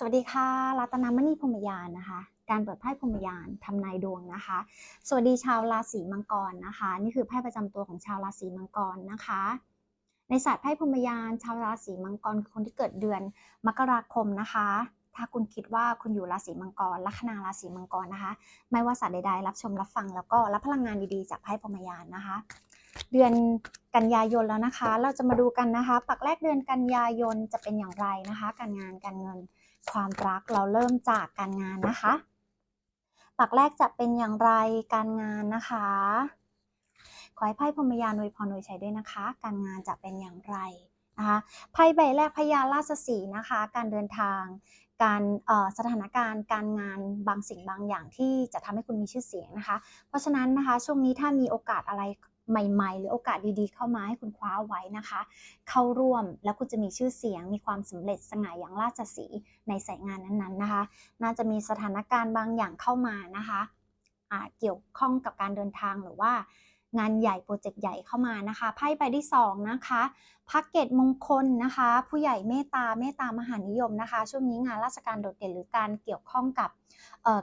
สวัสดีค่ะ รัตนามณีพรมยานนะคะ การเปิดไพ่พรมยานทำนายดวงนะคะ สวัสดีชาวราศีมังกรนะคะ นี่คือไพ่ประจำตัวของชาวราศีมังกรนะคะ ในศาสตร์ไพ่พรมยาน ชาวราศีมังกรคือคนที่เกิดเดือนมกราคมนะคะ ถ้าคุณคิดว่าคุณอยู่ราศีมังกรลัคนาราศีมังกรนะคะ ไม่ว่าศาสตร์ใดๆ รับชมรับฟังแล้วก็รับพลังงานดีๆจากไพ่พรมยานนะคะ เดือนกันยายนแล้วนะคะ เราจะมาดูกันนะคะ ปักแรกเดือนกันยายนจะเป็นอย่างไรนะคะ การงานการเงินความรักเราเริ่มจากการงานนะคะ ปักแรกจะเป็นอย่างไรการงานนะคะ ขอให้ไพ่พมยานอวยพรอวยชัยด้วยนะคะ การงานจะเป็นอย่างไรนะคะไพ่ใบแรกพญาราชสีนะคะ การเดินทาง การสถานการณ์ การงานบางสิ่งบางอย่างที่จะทำให้คุณมีชื่อเสียงนะคะ เพราะฉะนั้นนะคะช่วงนี้ถ้ามีโอกาสอะไร ใหม่ๆ หรือโอกาสดีๆ เข้ามาให้คุณคว้าไว้นะคะ เข้าร่วมแล้วคุณจะมีชื่อเสียง มีความสำเร็จสง่ายอย่างราชสีในสายงานนั้นๆนะคะ น่าจะมีสถานการณ์บางอย่างเข้ามานะคะอ่าเกี่ยวข้องกับการเดินทางหรือว่างานใหญ่โปรเจกต์ใหญ่เข้ามานะคะไพ่ใบที่สองนะคะพักเกตมงคลนะคะ ผู้ใหญ่เมตตาเมตตามหานิยมนะคะ ช่วงนี้งานราชการโดดเด่นหรือการเกี่ยวข้องกับ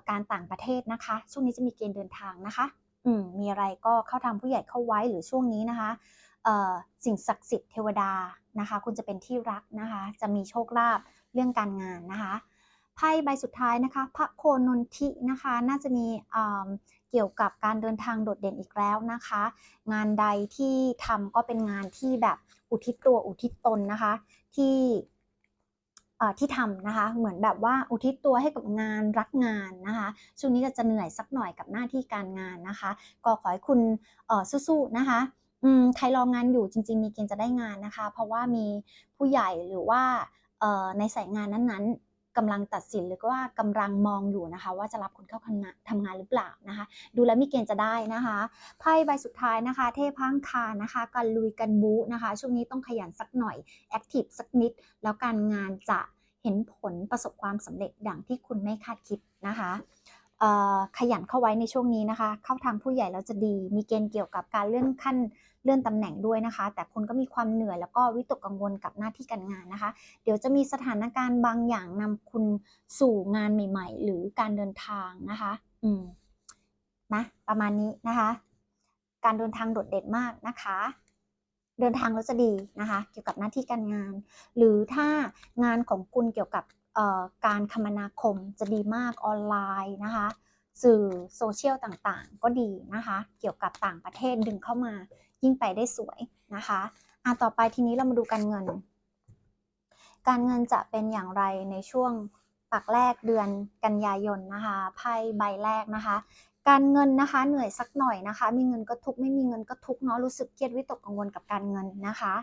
การต่างประเทศนะคะ ช่วงนี้จะมีเกณฑ์เดินทางนะคะ อืมมีอะไรก็เข้าทางผู้ใหญ่เข้าไว้หรือช่วงนี้นะคะเอ่อสิ่งศักดิ์สิทธิ์เทวดานะคะ คุณจะเป็นที่รักนะคะ จะมีโชคลาภเรื่องการงานนะคะไพ่ใบสุดท้ายนะคะ พระโคนนทินะคะ น่าจะมีเอ่อเกี่ยวกับการเดินทางโดดเด่นอีกแล้วนะคะ งานใดที่ทำก็เป็นงานที่แบบอุทิศตัวอุทิศตนนะคะ ที่ ที่ทำนะคะ เหมือนแบบว่าอุทิศตัวให้กับงานรักงานนะคะช่วงนี้ก็จะเหนื่อยสักหน่อยกับหน้าที่การงานนะคะ ก็ขอให้คุณสู้ๆนะคะใครรองงานอยู่จริง ๆ มีเกณฑ์จะได้งานนะคะ เพราะว่ามีผู้ใหญ่หรือว่าในสายงานนั้นๆ กำลังตัดสินหรือว่ากำลังมองอยู่นะคะ ว่าจะรับคุณเข้าทำงานหรือเปล่านะคะ ดูแล้วมีเกณฑ์จะได้นะคะไพ่ใบสุดท้ายนะคะ เทพพังคารนะคะการลุยกันบู๊นะคะ ช่วงนี้ต้องขยันสักหน่อยแอคทีฟสักนิด แล้วการงานจะเห็นผลประสบความสำเร็จดังที่คุณไม่คาดคิดนะคะ ขยันเข้าไว้ในช่วงนี้นะคะ เข้าทางผู้ใหญ่แล้วจะดี มีเกณฑ์เกี่ยวกับการเลื่อนขั้นเลื่อนตำแหน่งด้วยนะคะ แต่คุณก็มีความเหนื่อยแล้วก็วิตกกังวลกับหน้าที่การงานนะคะ เดี๋ยวจะมีสถานการณ์บางอย่างนำคุณสู่งานใหม่ ๆ หรือการเดินทางนะคะ อืมนะประมาณนี้นะคะ การเดินทางโดดเด่นมากนะคะเดินทางแล้วจะดีนะคะ เกี่ยวกับหน้าที่การงาน หรือถ้างานของคุณเกี่ยวกับ การคมนาคมจะดีมากออนไลน์นะคะ สื่อโซเชียลต่างๆ ก็ดีนะคะ เกี่ยวกับต่างประเทศดึงเข้ามายิ่งไปได้สวยนะคะอะต่อไปทีนี้เรามาดูการเงิน การเงินจะเป็นอย่างไรในช่วงปักแรกเดือนกันยายนนะคะไพ่ใบแรกนะคะ การเงินนะคะเหนื่อยสักหน่อยนะคะ มีเงินก็ทุกไม่มีเงินก็ทุกเนาะรู้สึกเครียดวิตกกังวลกับการเงินนะคะ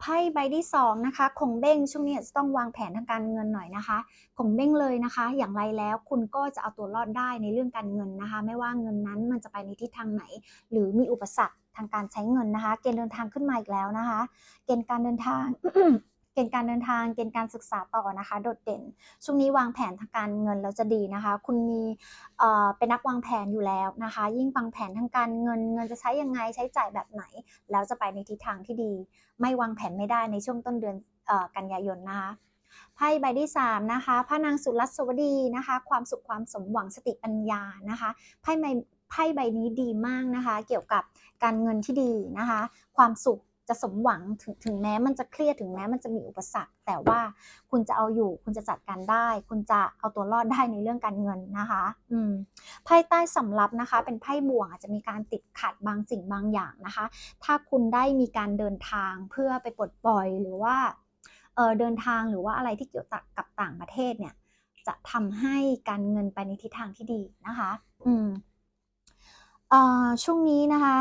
ไพ่ใบที่สองนะคะคงเบ้งช่วงนี้จะต้องวางแผนทางการเงินหน่อยนะคะคงเบ้งเลยนะคะ อย่างไรแล้วคุณก็จะเอาตัวรอดได้ในเรื่องการเงินนะคะ ไม่ว่าเงินนั้นมันจะไปในทิศทางไหน หรือมีอุปสรรคทางการใช้เงินนะคะ เกณฑ์เดินทางขึ้นมาอีกแล้วนะคะ เกณฑ์การเดินทาง เกณฑ์การเดินทาง เกณฑ์การศึกษาต่อนะคะ โดดเด่น ช่วงนี้วางแผนทางการเงินแล้วจะดีนะคะ คุณมีเป็นนักวางแผนอยู่แล้วนะคะ ยิ่งวางแผนทางการเงิน เงินจะใช้ยังไง ใช้จ่ายแบบไหน แล้วจะไปในทิศทางที่ดี ไม่วางแผนไม่ได้ในช่วงต้นเดือนกันยายนนะคะไพ่ใบที่3นะคะพระนางสุรัสวดีนะคะ ความสุขความสมหวังสติปัญญานะคะไพ่ใบไพ่ใบนี้ดีมากนะคะ เกี่ยวกับการเงินที่ดีนะคะ ความสุข จะสมหวังถึงถึงแม้มันจะเครียดถึงแม้มันจะมีอุปสรรค แต่ว่าคุณจะเอาอยู่ คุณจะจัดการได้ คุณจะเอาตัวรอดได้ในเรื่องการเงินนะคะอืมไพ่ใต้สำรับนะคะ เป็นไพ่บ่วงอาจจะมีการติดขัดบางสิ่งบางอย่างนะคะ ถ้าคุณได้มีการเดินทางเพื่อไปปลดปล่อยหรือว่าเออเดินทางหรือว่าอะไรที่เกี่ยวกับต่างประเทศเนี่ยจะทำให้การเงินไปในทิศทางที่ดีนะคะ อืมเออช่วงนี้นะคะ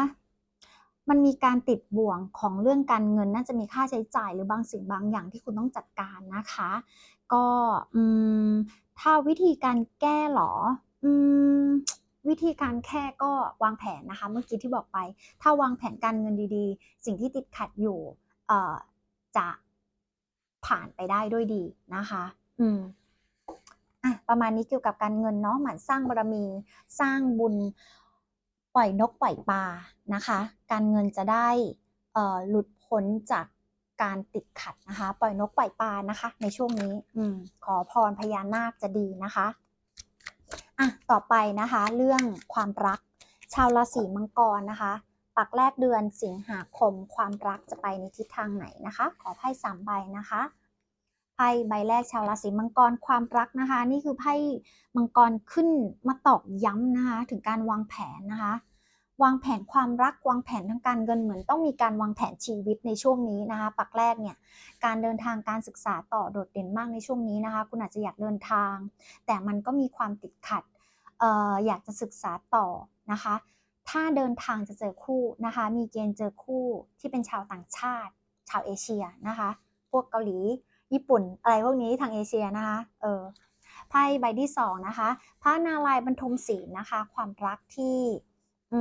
มันมีการติดบ่วงของเรื่องการเงิน น่าจะมีค่าใช้จ่ายหรือบางสิ่งบางอย่างที่คุณต้องจัดการนะคะ ก็ถ้าวิธีการแก้หรออวิธีการแค่ก็วางแผนนะคะ เมื่อกี้ที่บอกไป ถ้าวางแผนการเงินดีๆ สิ่งที่ติดขัดอยู่จะผ่านไปได้ด้วยดีนะคะ อืมอะประมาณนี้เกี่ยวกับการเงินเนาะหมั่นสร้างบารมี สร้างบุญ ปล่อยนกปล่อยปลานะคะ การเงินจะได้หลุดพ้นจากการติดขัดนะคะ ปล่อยนกปล่อยปลานะคะ ในช่วงนี้อืมขอพรพญานาคจะดีนะคะอะต่อไปนะคะ เรื่องความรัก ชาวราศีมังกรนะคะ ปักแรกเดือนสิงหาคมความรักจะไปในทิศทางไหนนะคะ ขอไพ่สามใบนะคะ ไพ่ใบแรกชาวราศีมังกรความรักนะคะ นี่คือไพ่มังกรขึ้นมาตอกย้ำนะคะ ถึงการวางแผนนะคะ วางแผนความรักวางแผนทางการเงินเหมือนต้องมีการวางแผนชีวิตในช่วงนี้นะคะ ปักแรกเนี่ยการเดินทางการศึกษาต่อโดดเด่นมากในช่วงนี้นะคะ คุณอาจจะอยากเดินทาง แต่มันก็มีความติดขัดอออยากจะศึกษาต่อนะคะ ถ้าเดินทางจะเจอคู่นะคะ มีเกณฑ์เจอคู่ที่เป็นชาวต่างชาติ ชาวเอเชียนะคะ พวกเกาหลี ญี่ปุ่นอะไรพวกนี้ทางเอเชียนะคะ เออไพ่ใบที่สองนะคะพระนารายณ์บรรทมศีลนะคะ ความรักที่อื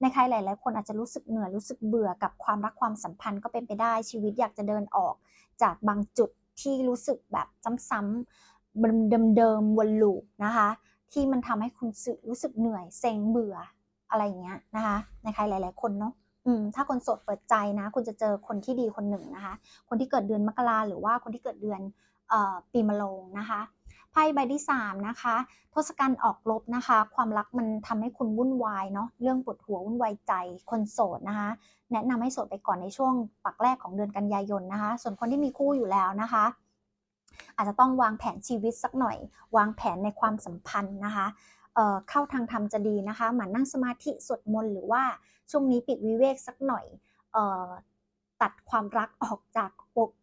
ในใครหลาย ๆ คนอาจจะรู้สึกเหนื่อยรู้สึกเบื่อกับความรักความสัมพันธ์ก็เป็นไปได้ชีวิตอยากจะเดินออก จากบางจุดที่รู้สึกแบบซ้ำๆเดิมๆวนลูปนะคะ ที่มันทำให้คุณรู้สึกเหนื่อยเซ็งเบื่ออะไรอย่างเงี้ยนะคะ ในใครหลาย ๆ คนเนาะ อืมถ้าคนโสดเปิดใจนะ คุณจะเจอคนที่ดีคนหนึ่งนะคะ คนที่เกิดเดือนมกราหรือว่าคนที่เกิดเดือนออปีมะโรงนะคะไพ่ใบที่สามนะคะทศกัณฐ์ออกลบนะคะ ความรักมันทำให้คุณวุ่นวายเนาะเรื่องปวดหัววุ่นวายใจคนโสดนะคะ แนะนำให้โสดไปก่อนในช่วงปักแรกของเดือนกันยายนนะคะ ส่วนคนที่มีคู่อยู่แล้วนะคะ อาจจะต้องวางแผนชีวิตสักหน่อย วางแผนในความสัมพันธ์นะคะ เข้าทางธรรมจะดีนะคะหมือนนั่งสมาธิสวดมนต์หรือว่าช่วงนี้ปิดวิเวกสักหน่อยออตัดความรักออกจาก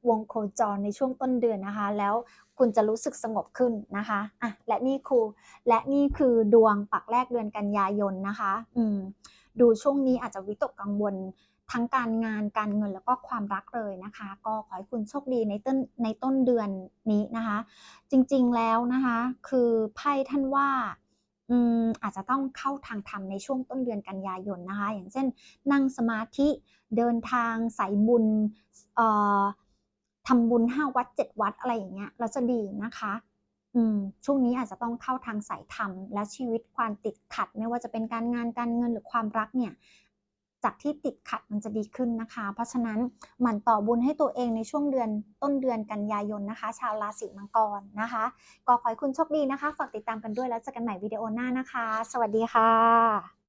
วงโคจรในช่วงต้นเดือนนะคะ แล้วคุณจะรู้สึกสงบขึ้นนะคะอะและนี่คือและนี่คือดวงปักแรกเดือนกันยายนนะคะอืมดูช่วงนี้อาจจะวิตกกังวลทั้งการงานการเงินแล้วก็ความรักเลยนะคะ ก็ขอให้คุณโชคดีในต้นในต้นเดือนนี้นะคะ จริงๆแล้วนะคะ คือไพ่ท่านว่า อาจจะต้องเข้าทางธรรมในช่วงต้นเดือนกันยายนนะคะ อย่างเช่น นั่งสมาธิเดินทางสายบุญทำบุญห้าวัดเจ็ดวัดอะไรอย่างเงี้ยเราจะดีนะคะช่วงนี้อาจจะต้องเข้าทางสายธรรม และชีวิตความติดขัด ไม่ว่าจะเป็นการงานการเงินหรือความรักเนี่ย จากที่ติดขัดมันจะดีขึ้นนะคะ เพราะฉะนั้นหมั่นต่อบุญให้ตัวเองในช่วงเดือนต้นเดือนกันยายนนะคะ ชาวราศีมังกรนะคะ ก็ขอให้คุณโชคดีนะคะ ฝากติดตามกันด้วยแล้วเจอกันใหม่วิดีโอหน้านะคะ สวัสดีค่ะ